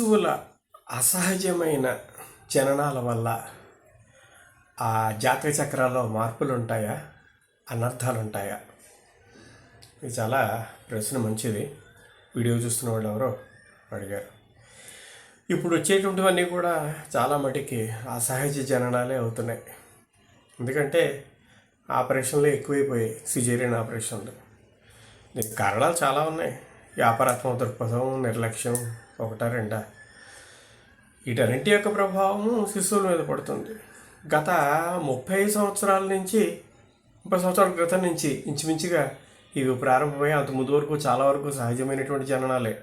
శిశువుల అసహజమైన జననాల వల్ల ఆ జాతక చక్రాల్లో మార్పులు ఉంటాయా అనర్థాలు ఉంటాయా ఇది చాలా ప్రశ్న మంచిది. వీడియో చూస్తున్న వాళ్ళు ఎవరో అడిగారు. ఇప్పుడు వచ్చేటువంటివన్నీ కూడా చాలా మటుకి అసహజ జననాలే అవుతున్నాయి. ఎందుకంటే ఆపరేషన్లు ఎక్కువైపోయాయి. సిజేరియన్ ఆపరేషన్లు. దీనికి కారణాలు చాలా ఉన్నాయి. వ్యాపారాత్మక దృక్పథం నిర్లక్ష్యం ఒకటా రెండా? వీటన్నింటి యొక్క ప్రభావము శిశువుల మీద పడుతుంది. గత ముప్పై సంవత్సరాల నుంచి ముప్పై సంవత్సరాల క్రితం నుంచి ఇంచుమించుగా ఇవి ప్రారంభమై అంత ముందు వరకు చాలా వరకు సహజమైనటువంటి జననాలే.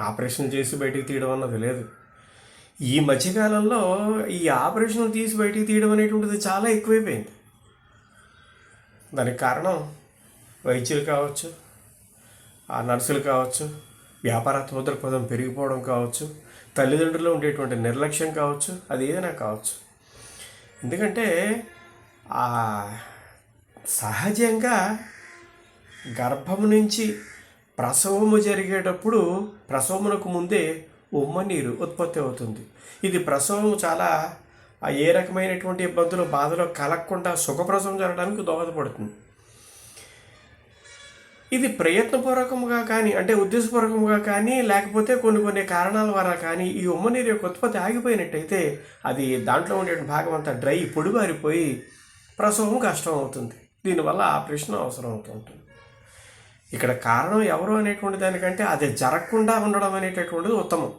ఆపరేషన్ చేసి బయటికి తీయడం అన్నది లేదు. ఈ మధ్యకాలంలో ఈ ఆపరేషన్ తీసి బయటికి తీయడం అనేటువంటిది చాలా ఎక్కువైపోయింది. దానికి కారణం వైద్యులు కావచ్చు ఆ నర్సులు కావచ్చు వ్యాపారాత్మక పదం పెరిగిపోవడం కావచ్చు తల్లిదండ్రులు ఉండేటువంటి నిర్లక్ష్యం కావచ్చు అది ఏదైనా కావచ్చు. ఎందుకంటే ఆ సహజంగా గర్భం నుంచి ప్రసవము జరిగేటప్పుడు ప్రసవమునకు ముందే ఉమ్మ నీరు ఉత్పత్తి అవుతుంది. ఇది ప్రసవం చాలా ఏ రకమైనటువంటి ఇబ్బందులు బాధలు కలగకుండా సుఖప్రసవం జరగడానికి దోహదపడుతుంది. ఇది ప్రయత్నపూర్వకంగా కానీ అంటే ఉద్దేశపూర్వకంగా కానీ లేకపోతే కొన్ని కొన్ని కారణాల వల్ల కానీ ఈ ఉమ్మనీరు యొక్క ఉత్పత్తి ఆగిపోయినట్టయితే అది దాంట్లో ఉండే భాగం అంతా డ్రై పొడిబారిపోయి ప్రసవం కష్టం అవుతుంది. దీనివల్ల ఆపరేషన్ అవసరం అవుతుంటుంది. ఇక్కడ కారణం ఎవరు అనేటువంటి దానికంటే అది జరగకుండా ఉండడం అనేటటువంటిది ఉత్తమం.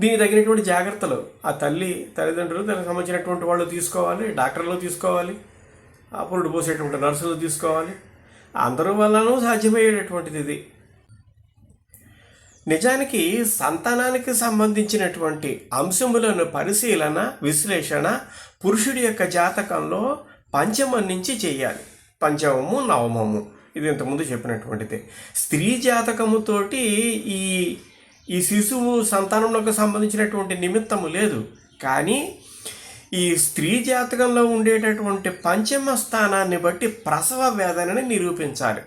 దీనికి తగినటువంటి జాగ్రత్తలు. ఆ తల్లి తల్లిదండ్రులు దానికి సంబంధించినటువంటి వాళ్ళు తీసుకోవాలి డాక్టర్లు తీసుకోవాలి ఆ పురుడు పోసేటువంటి నర్సులు తీసుకోవాలి. అందరి వల్లనూ సాధ్యమయ్యేటటువంటిది ఇది. నిజానికి సంతానానికి సంబంధించినటువంటి అంశములను పరిశీలన విశ్లేషణ పురుషుడి యొక్క జాతకంలో పంచమం నుంచి చేయాలి. పంచమము నవమము. ఇది ఇంతకుముందు చెప్పినటువంటిది. స్త్రీ జాతకముతోటి ఈ ఈ శిశువు సంతానంలోకి సంబంధించినటువంటి నిమిత్తము లేదు. కానీ ఈ స్త్రీ జాతకంలో ఉండేటటువంటి పంచమ స్థానాన్ని బట్టి ప్రసవ వేదనని నిరూపించాలి.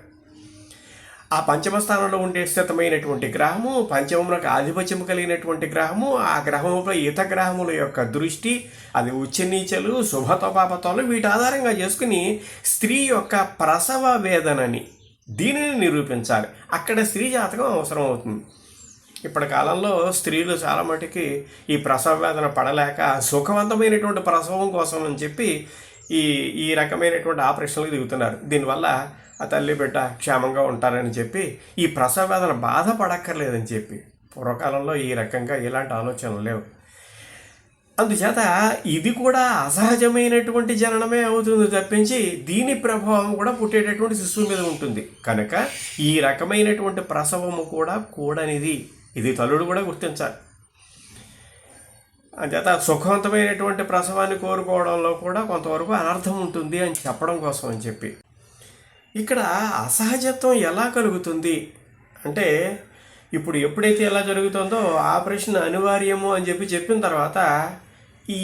ఆ పంచమ స్థానంలో ఉండే స్థితమైనటువంటి గ్రహము పంచమములకు ఆధిపత్యం కలిగినటువంటి గ్రహము ఆ గ్రహముపై ఇత గ్రహముల యొక్క దృష్టి అది ఉచ్చనీచలు శుభతోపాపతలు వీటి ఆధారంగా చేసుకుని స్త్రీ యొక్క ప్రసవ వేదనని దీనిని నిరూపించాలి. అక్కడ స్త్రీ జాతకం అవసరం అవుతుంది ఇప్పటి కాలంలో స్త్రీలు చాలా మటుకి ఈ ప్రసవ వేదన పడలేక సుఖవంతమైనటువంటి ప్రసవం కోసం అని చెప్పి ఈ ఈ రకమైనటువంటి ఆపరేషన్లకు దిగుతున్నారు. దీనివల్ల ఆ తల్లి బిడ్డ క్షేమంగా ఉంటారని చెప్పి ఈ ప్రసవ వేదన బాధపడక్కర్లేదని చెప్పి పూర్వకాలంలో ఈ రకంగా ఇలాంటి ఆలోచనలు లేవు. అందుచేత ఇది కూడా అసహజమైనటువంటి జననమే అవుతుంది తప్పించి దీని ప్రభావం కూడా పుట్టేటటువంటి శిశువు మీద ఉంటుంది. కనుక ఈ రకమైనటువంటి ప్రసవము కూడా కూడనిది. ఇది తల్లుడు కూడా గుర్తించాలి. అంచేత సుఖవంతమైనటువంటి ప్రసవాన్ని కోరుకోవడంలో కూడా కొంతవరకు అనర్థం ఉంటుంది అని చెప్పడం కోసం అని చెప్పి. ఇక్కడ అసహజత్వం ఎలా కలుగుతుంది? అంటే ఇప్పుడు ఎప్పుడైతే ఎలా జరుగుతుందో ఆపరేషన్ అనివార్యము అని చెప్పి చెప్పిన తర్వాత ఈ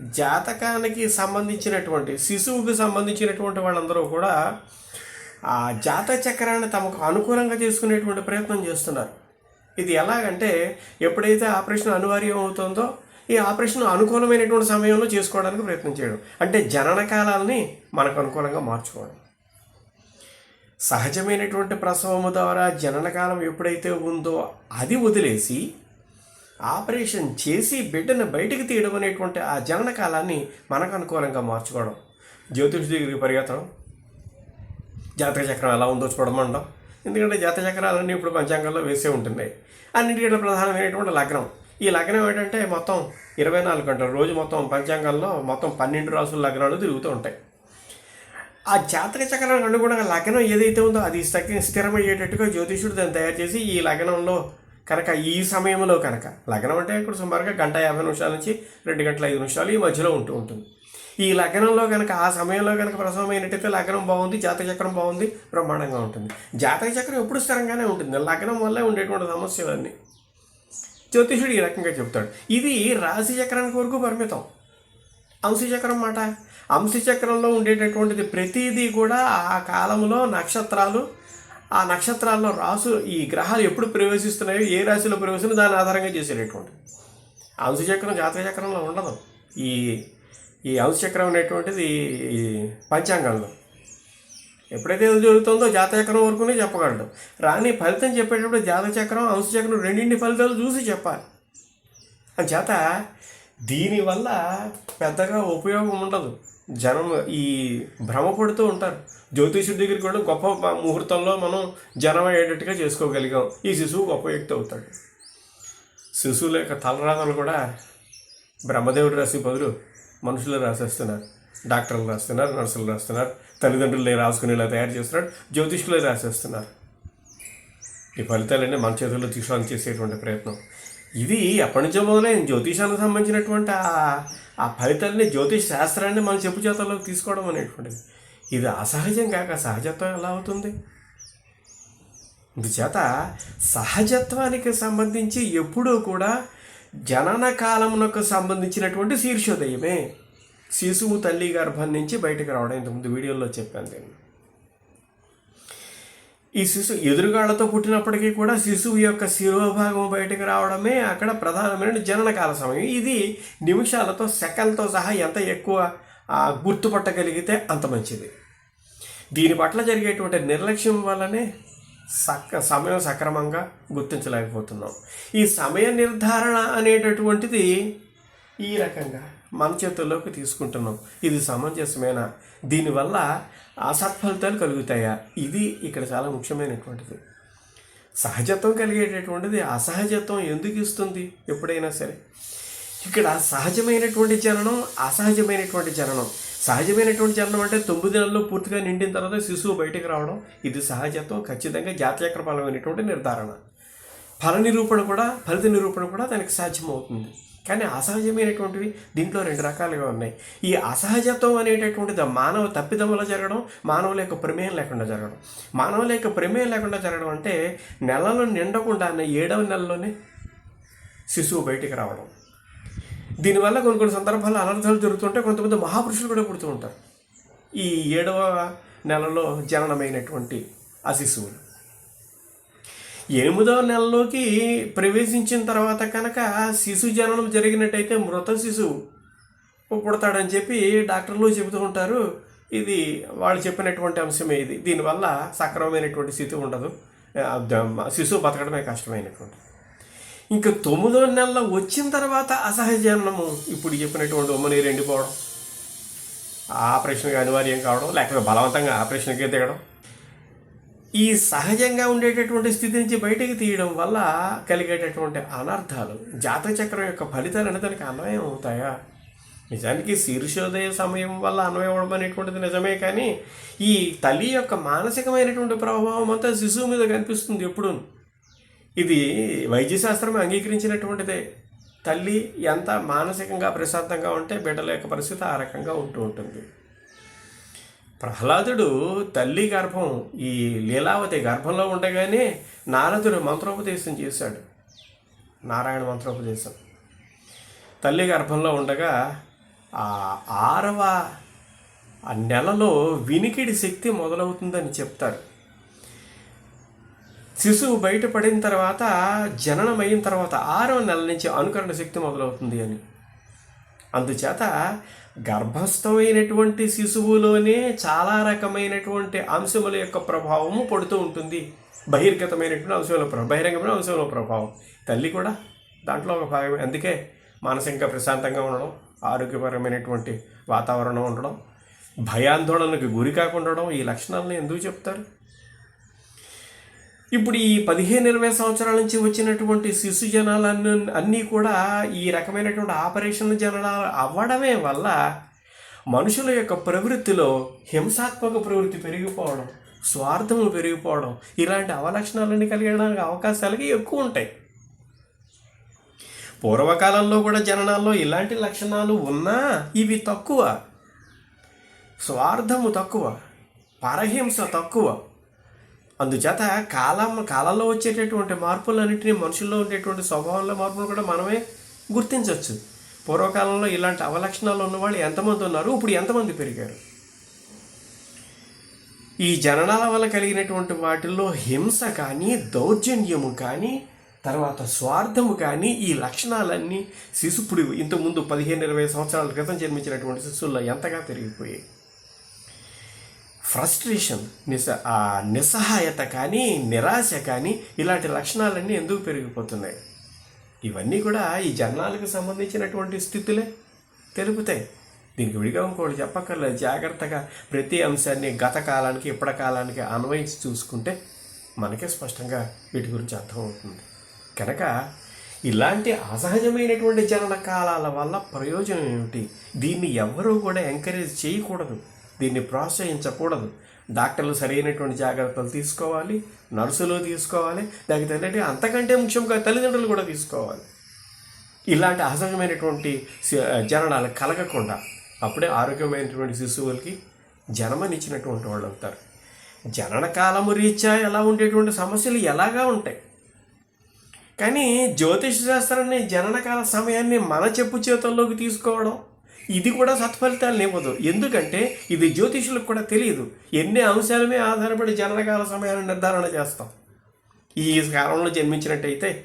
జాతకానికి సంబంధించినటువంటి శిశువుకి సంబంధించినటువంటి వాళ్ళందరూ కూడా ఆ జాత చక్రాన్ని తమకు అనుకూలంగా చేసుకునేటువంటి ప్రయత్నం చేస్తున్నారు. ఇది ఎలాగంటే ఎప్పుడైతే ఆపరేషన్ అనివార్యం అవుతుందో ఈ ఆపరేషన్ అనుకూలమైనటువంటి సమయంలో చేసుకోవడానికి ప్రయత్నం చేయడం అంటే జనన కాలాలని మనకు అనుకూలంగా మార్చుకోవడం. సహజమైనటువంటి ప్రసవము ద్వారా జననకాలం ఎప్పుడైతే ఉందో అది వదిలేసి ఆపరేషన్ చేసి బిడ్డను బయటికి తీయడం అనేటువంటి ఆ జనన కాలాన్ని మనకు అనుకూలంగా మార్చుకోవడం. జ్యోతిష్ దగ్గరికి పరిగెత్తడం. జాతక చక్రం ఎలా ఉందో చూడమండం. ఎందుకంటే జాత చక్రాలన్నీ ఇప్పుడు పంచాంగంలో వేసే ఉంటున్నాయి. అన్నిటికంటే ప్రధానమైనటువంటి లగ్నం. ఈ లగ్నం ఏంటంటే మొత్తం ఇరవై నాలుగు గంటలు. రోజు మొత్తం పంచాంగంలో మొత్తం పన్నెండు రాసుల లగ్నాలు తిరుగుతూ ఉంటాయి. ఆ జాతక చక్రానికి అనుగుణంగా లగ్నం ఏదైతే ఉందో అది స్థిర స్థిరమయ్యేటట్టుగా జ్యోతిషుడు దాన్ని తయారు చేసి ఈ లగ్నంలో కనుక ఈ సమయంలో కనుక లగ్నం అంటే ఇప్పుడు సుమారుగా గంట యాభై నిమిషాల నుంచి రెండు గంటల ఐదు నిమిషాలు ఈ మధ్యలో ఉంటూ ఉంటుంది. ఈ లగ్నంలో కనుక ఆ సమయంలో కనుక ప్రసవం అయినట్టయితే లగ్నం బాగుంది జాతక చక్రం బాగుంది బ్రహ్మాండంగా ఉంటుంది. జాతక చక్రం ఎప్పుడు స్థిరంగానే ఉంటుంది. లగ్నం వల్లే ఉండేటువంటి సమస్యలన్నీ. జ్యోతిషుడు ఈ రకంగా చెప్తాడు. ఇది రాశి చక్రానికి వరకు పరిమితం. అంశచక్రం మాట. అంశచక్రంలో ఉండేటటువంటిది ప్రతిదీ కూడా ఆ కాలంలో నక్షత్రాలు ఆ నక్షత్రాల్లో రాసు ఈ గ్రహాలు ఎప్పుడు ప్రవేశిస్తున్నాయో ఏ రాశిలో ప్రవేశిస్తున్నాయో దాని ఆధారంగా చేసేటటువంటి అంశచక్రం జాతక చక్రంలో ఉండదు. ఈ ఈ చక్రం అనేటువంటిది ఈ పంచాంగంలో. ఎప్పుడైతే ఏది జరుగుతుందో జాతచక్రం వరకునే చెప్పగలడు. రాని ఫలితం చెప్పేటప్పుడు జాతచక్రం చక్రం రెండింటి ఫలితాలు చూసి చెప్పాలి. చేత దీనివల్ల పెద్దగా ఉపయోగం ఉండదు. జనం ఈ భ్రమపడుతూ ఉంటారు. జ్యోతిషుడి దగ్గరికి కూడా గొప్ప ముహూర్తంలో మనం జనం అయ్యేటట్టుగా చేసుకోగలిగాం. ఈ శిశువు గొప్ప వ్యక్తి అవుతాడు. శిశువుల యొక్క తలరాతలు కూడా బ్రహ్మదేవుడు రాసి బదులు మనుషులు రాసేస్తున్నారు డాక్టర్లు రాస్తున్నారు నర్సులు రాస్తున్నారు తల్లిదండ్రులు రాసుకునేలా తయారు చేస్తున్నారు జ్యోతిష్కులే రాసేస్తున్నారు. ఈ ఫలితాలన్నీ మన చేతుల్లో తీసుకోవాలని చేసేటువంటి ప్రయత్నం. ఇది ఎప్పటి నుంచో మొదలైంది జ్యోతిషానికి సంబంధించినటువంటి ఆ- ఫలితాలని జ్యోతిష్ శాస్త్రాన్ని మన చెప్పు చేతల్లోకి తీసుకోవడం అనేటువంటిది. ఇది అసహజం కాక సహజత్వం ఎలా అవుతుంది? ఇందుచేత సహజత్వానికి సంబంధించి ఎప్పుడూ కూడా జనన కాలమునకు సంబంధించినటువంటి శీర్షోదయమే. శిశువు తల్లి గర్భం నుంచి బయటకు రావడం ఇంతకుముందు వీడియోలో చెప్పాను నేను. ఈ శిశువు ఎదురుగాళ్ళతో పుట్టినప్పటికీ కూడా శిశువు యొక్క శిరోభాగం బయటకు రావడమే అక్కడ ప్రధానమైన జననకాల సమయం. ఇది నిమిషాలతో సెకండ్తో సహా ఎంత ఎక్కువ గుర్తుపట్టగలిగితే అంత మంచిది. దీని పట్ల జరిగేటువంటి నిర్లక్ష్యం వల్లనే సక సమయం సక్రమంగా గుర్తించలేకపోతున్నాం. ఈ సమయ నిర్ధారణ అనేటటువంటిది ఈ రకంగా మన చేతుల్లోకి తీసుకుంటున్నాం. ఇది సమంజసమేనా? దీనివల్ల అసత్ఫలితాలు కలుగుతాయా? ఇది ఇక్కడ చాలా ముఖ్యమైనటువంటిది. సహజత్వం కలిగేటటువంటిది అసహజత్వం ఎందుకు ఇస్తుంది? ఎప్పుడైనా సరే. ఇక్కడ సహజమైనటువంటి జననం అసహజమైనటువంటి జననం. సహజమైనటువంటి జననం అంటే తొమ్మిది నెలల్లో పూర్తిగా నిండిన తర్వాత శిశువు బయటకు రావడం ఇది సహజత్వం ఖచ్చితంగా జాతచక్ర నిర్ధారణ. ఫల నిరూపణ కూడా ఫలిత నిరూపణ కూడా దానికి సాధ్యమవుతుంది. కానీ అసహజమైనటువంటివి దీంట్లో రెండు రకాలుగా ఉన్నాయి. ఈ అసహజత్వం అనేటటువంటిది మానవ తప్పిదం వల్ల జరగడం మానవుల యొక్క ప్రమేయం లేకుండా జరగడం. మానవుల యొక్క ప్రమేయం లేకుండా జరగడం అంటే నెలలో నిండకుండానే ఏడవ నెలలోనే శిశువు బయటికి రావడం. దీనివల్ల కొన్ని కొన్ని సందర్భాల్లో అనర్థాలు జరుగుతుంటే కొంతమంది మహాపురుషులు కూడా పుడుతూ ఉంటారు. ఈ ఏడవ నెలలో జననమైనటువంటి ఆ శిశువులు ఎనిమిదవ నెలలోకి ప్రవేశించిన తర్వాత కనుక శిశు జననం జరిగినట్టయితే మృత శిశువు పుడతాడని చెప్పి డాక్టర్లు చెబుతూ ఉంటారు. ఇది వాళ్ళు చెప్పినటువంటి అంశమే ఇది. దీనివల్ల సక్రమమైనటువంటి స్థితి ఉండదు. శిశువు బతకడమే కష్టమైనటువంటి ఇంకా తొమ్మిదో నెలలో వచ్చిన తర్వాత అసహజ ఇప్పుడు చెప్పినటువంటి ఉమ్మనీరు ఎండిపోవడం ఆపరేషన్కి అనివార్యం కావడం లేకపోతే బలవంతంగా ఆపరేషన్కి దిగడం ఈ సహజంగా ఉండేటటువంటి స్థితి నుంచి బయటకు తీయడం వల్ల కలిగేటటువంటి అనర్థాలు జాతక చక్రం యొక్క ఫలితాలు అనేది దానికి అన్వయం అవుతాయా? నిజానికి శీర్షోదయ సమయం వల్ల అన్వయం అవడం అనేటువంటిది నిజమే కానీ ఈ తల్లి యొక్క మానసికమైనటువంటి ప్రభావం అంతా శిశువు మీద కనిపిస్తుంది ఎప్పుడూ ఇది వైద్యశాస్త్రం అంగీకరించినటువంటిదే. తల్లి ఎంత మానసికంగా ప్రశాంతంగా ఉంటే బిడ్డల యొక్క పరిస్థితి ఆ రకంగా ఉంటూ ఉంటుంది. ప్రహ్లాదుడు తల్లి గర్భం ఈ లీలావతి గర్భంలో ఉండగానే నారదుడు మంత్రోపదేశం చేశాడు. నారాయణ మంత్రోపదేశం. తల్లి గర్భంలో ఉండగా ఆ ఆరవ ఆ నెలలో వినికిడి శక్తి మొదలవుతుందని చెప్తారు. శిశువు బయటపడిన తర్వాత జననం అయిన తర్వాత ఆరో నెల నుంచి అనుకరణ శక్తి మొదలవుతుంది అని. అందుచేత గర్భస్థమైనటువంటి శిశువులోనే చాలా రకమైనటువంటి అంశముల యొక్క ప్రభావము పడుతూ ఉంటుంది. బహిర్గతమైనటువంటి అంశంలో ప్రభావం బహిరంగమైన అంశముల ప్రభావం. తల్లి కూడా దాంట్లో ఒక భాగమే. అందుకే మానసికంగా ప్రశాంతంగా ఉండడం ఆరోగ్యపరమైనటువంటి వాతావరణం ఉండడం భయాందోళనకు గురి కాకుండా ఉండడం ఈ లక్షణాలను ఎందుకు చెప్తారు? ఇప్పుడు ఈ పదిహేను ఇరవై సంవత్సరాల నుంచి వచ్చినటువంటి శిశు జనాలన్నీ అన్నీ కూడా ఈ రకమైనటువంటి ఆపరేషన్ జనాలు అవ్వడమే వల్ల మనుషుల యొక్క ప్రవృత్తిలో హింసాత్మక ప్రవృత్తి పెరిగిపోవడం స్వార్థము పెరిగిపోవడం ఇలాంటి అవలక్షణాలన్నీ కలిగడానికి అవకాశాలకి ఎక్కువ ఉంటాయి. పూర్వకాలంలో కూడా జననాల్లో ఇలాంటి లక్షణాలు ఉన్నా ఇవి తక్కువ. స్వార్థము తక్కువ. పరహింస తక్కువ. అందుచేత కాలం కాలంలో వచ్చేటటువంటి మార్పులన్నింటినీ మనుషుల్లో ఉండేటువంటి స్వభావంలో మార్పులు కూడా మనమే గుర్తించవచ్చు. పూర్వకాలంలో ఇలాంటి అవలక్షణాలు ఉన్నవాళ్ళు ఎంతమంది ఉన్నారు? ఇప్పుడు ఎంతమంది పెరిగారు? ఈ జననాల వల్ల కలిగినటువంటి వాటిల్లో హింస కానీ దౌర్జన్యము కానీ తర్వాత స్వార్థము కానీ ఈ లక్షణాలన్నీ శిశుపుడు ఇంతకుముందు పదిహేను ఇరవై సంవత్సరాల క్రితం జన్మించినటువంటి శిశువుల్లో ఎంతగా పెరిగిపోయాయి? ఫ్రస్ట్రేషన్ నిస్స నిస్సహాయత కానీ నిరాశ కానీ ఇలాంటి లక్షణాలన్నీ ఎందుకు పెరిగిపోతున్నాయి? ఇవన్నీ కూడా ఈ జనాలకు సంబంధించినటువంటి స్థితులే తెలుపుతాయి. దీనికి విడిగా ఇంకోటి చెప్పక్కర్లేదు. జాగ్రత్తగా ప్రతి అంశాన్ని గత కాలానికి ఇప్పటి కాలానికి అన్వయించి చూసుకుంటే మనకే స్పష్టంగా వీటి గురించి అర్థమవుతుంది. కనుక ఇలాంటి అసహజమైనటువంటి జనన కాలాల వల్ల ప్రయోజనం ఏమిటి? దీన్ని ఎవ్వరూ కూడా ఎంకరేజ్ చేయకూడదు. దీన్ని ప్రోత్సహించకూడదు. డాక్టర్లు సరైనటువంటి జాగ్రత్తలు తీసుకోవాలి నర్సులు తీసుకోవాలి దానికి తగ్గట్టు అంతకంటే ముఖ్యంగా తల్లిదండ్రులు కూడా తీసుకోవాలి. ఇలాంటి అసహ్యమైనటువంటి జననాలు కలగకుండా అప్పుడే ఆరోగ్యమైనటువంటి శిశువులకి జన్మనిచ్చినటువంటి వాళ్ళు అవుతారు. జనన కాలము రీత్యా ఎలా ఉండేటువంటి సమస్యలు ఎలాగా ఉంటాయి? కానీ జ్యోతిష శాస్త్రాన్ని జననకాల సమయాన్ని మన చెప్పు చేతుల్లోకి తీసుకోవడం ఇది కూడా సత్ఫలితాలు ఇవ్వదు ఎందుకంటే ఇది జ్యోతిషులకు కూడా తెలియదు. ఎన్ని అంశాలమే ఆధారపడి జనరకాల సమయాన్ని నిర్ధారణ చేస్తాం. ఈ కాలంలో జన్మించినట్టయితే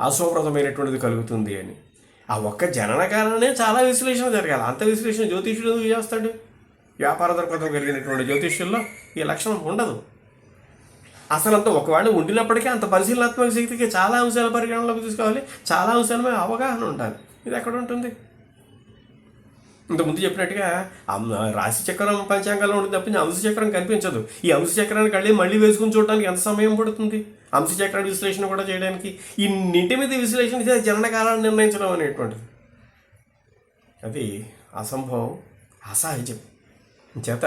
అశుభ్రతమైనటువంటిది కలుగుతుంది అని. ఆ ఒక్క జనన కారణమే చాలా విశ్లేషణ జరగాలి. అంత విశ్లేషణ జ్యోతిష్యుడు ఎందుకు చేస్తాడు? వ్యాపార దృక్పథం కలిగినటువంటి జ్యోతిష్యుల్లో ఈ లక్షణం ఉండదు. అసలు అంత ఒకవేళ ఉండినప్పటికీ అంత పరిశీలనాత్మక శక్తికి చాలా అంశాల పరిగణనలోకి తీసుకోవాలి. చాలా అంశాల మీద అవగాహన ఉండాలి. ఇది ఎక్కడ ఉంటుంది? ఇంతకుముందు చెప్పినట్టుగా రాశి చక్రం పంచాంగంలో ఉంటుంది తప్పించి అంశ చక్రం కనిపించదు. ఈ అంశ చక్రానికి వెళ్ళి మళ్ళీ వేసుకుని చూడడానికి ఎంత సమయం పడుతుంది? అంశ విశ్లేషణ కూడా చేయడానికి ఇన్నింటి మీద విశ్లేషణ జనన కాలాన్ని నిర్ణయించడం అనేటువంటిది. అది అసంభవం అసహజం. చేత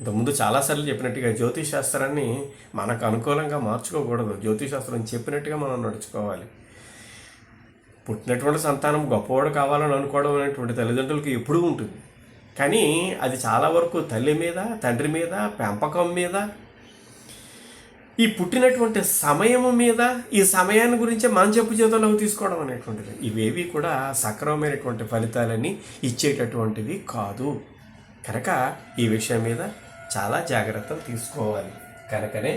ఇంతకుముందు చాలాసార్లు చెప్పినట్టుగా జ్యోతిష్ శాస్త్రాన్ని మనకు అనుకూలంగా మార్చుకోకూడదు. జ్యోతిష్ శాస్త్రం చెప్పినట్టుగా మనం నడుచుకోవాలి. పుట్టినటువంటి సంతానం గొప్పవాడు కావాలని అనుకోవడం అనేటువంటి తల్లిదండ్రులకి ఎప్పుడూ ఉంటుంది. కానీ అది చాలా వరకు తల్లి మీద తండ్రి మీద పెంపకం మీద ఈ పుట్టినటువంటి సమయము మీద ఈ సమయాన్ని గురించి మనం చెప్పు చేతుల్లోకి తీసుకోవడం అనేటువంటిది. ఇవేవి కూడా సక్రమమైనటువంటి ఫలితాలని ఇచ్చేటటువంటివి కాదు. కనుక ఈ విషయం మీద చాలా జాగ్రత్తలు తీసుకోవాలి. కనుకనే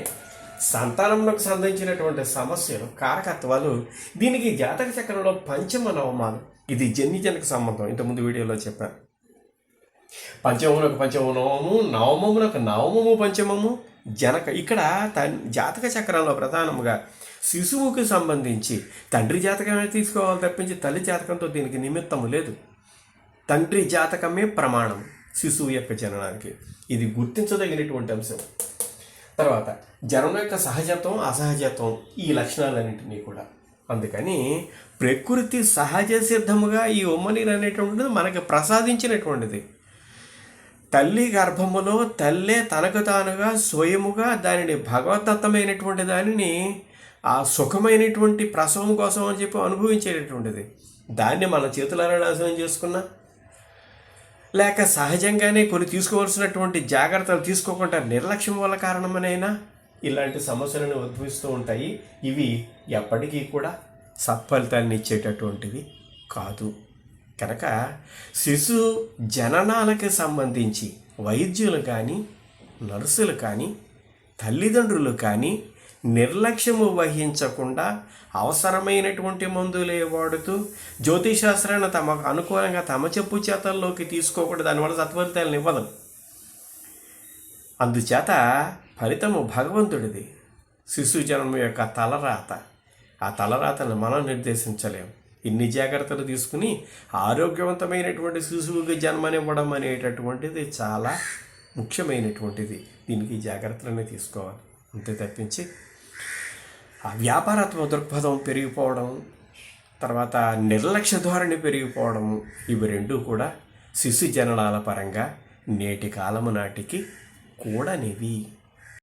సంతానములకు సంబంధించినటువంటి సమస్యలు కారకత్వాలు దీనికి జాతక చక్రంలో పంచమ నవమాలు. ఇది జన్యజనక సంబంధం. ఇంతకుముందు వీడియోలో చెప్పాను. పంచమమునకు పంచమ నవము నవమమునకు నవమము పంచమము జనక. ఇక్కడ తన్ జాతక చక్రంలో ప్రధానముగా శిశువుకి సంబంధించి తండ్రి జాతకమే తీసుకోవాలి తప్పించి తల్లి జాతకంతో దీనికి నిమిత్తము లేదు. తండ్రి జాతకమే ప్రమాణం శిశువు యొక్క జననానికి. ఇది గుర్తించదగినటువంటి అంశం. తర్వాత జనం యొక్క సహజత్వం అసహజత్వం ఈ లక్షణాలన్నింటినీ కూడా. అందుకని ప్రకృతి సహజ సిద్ధముగా ఈ ఉమ్మనీరు అనేటువంటిది మనకి ప్రసాదించినటువంటిది. తల్లి గర్భములో తల్లే తనకు తానుగా స్వయముగా దానిని భగవతత్వమైనటువంటి దానిని ఆ సుఖమైనటువంటి ప్రసవం కోసం అని చెప్పి అనుభవించేటటువంటిది. దాన్ని మన చేతులారా నాశనం చేసుకున్నా లేక సహజంగానే కొన్ని తీసుకోవాల్సినటువంటి జాగ్రత్తలు తీసుకోకుండా నిర్లక్ష్యం వల్ల కారణమనైనా ఇలాంటి సమస్యలను ఉద్భవిస్తూ ఉంటాయి. ఇవి ఎప్పటికీ కూడా సత్ఫలితాన్ని ఇచ్చేటటువంటివి కాదు. కనుక శిశు జననాలకు సంబంధించి వైద్యులు కానీ నర్సులు కానీ తల్లిదండ్రులు కానీ నిర్లక్ష్యము వహించకుండా అవసరమైనటువంటి మందులే వాడుతూ జ్యోతిశాస్త్రాన్ని తమకు అనుకూలంగా తమ చెప్పు చేతల్లోకి తీసుకోకూడదు. దానివల్ల సత్ఫలితాలను ఇవ్వదు. అందుచేత ఫలితము భగవంతుడిది. శిశు జన్మ యొక్క తలరాత. ఆ తలరాతను మనం నిర్దేశించలేము. ఇన్ని జాగ్రత్తలు తీసుకుని ఆరోగ్యవంతమైనటువంటి శిశువుకి జన్మనివ్వడం అనేటటువంటిది చాలా ముఖ్యమైనటువంటిది. దీనికి జాగ్రత్తలనే తీసుకోవాలి. అంతే తప్పించి వ్యాపారాత్మక దృక్పథం పెరిగిపోవడం తర్వాత నిర్లక్ష్య ధోరణి పెరిగిపోవడం ఇవి రెండూ కూడా శిశు జననాల పరంగా నేటి కాలము నాటికి కూడనివి.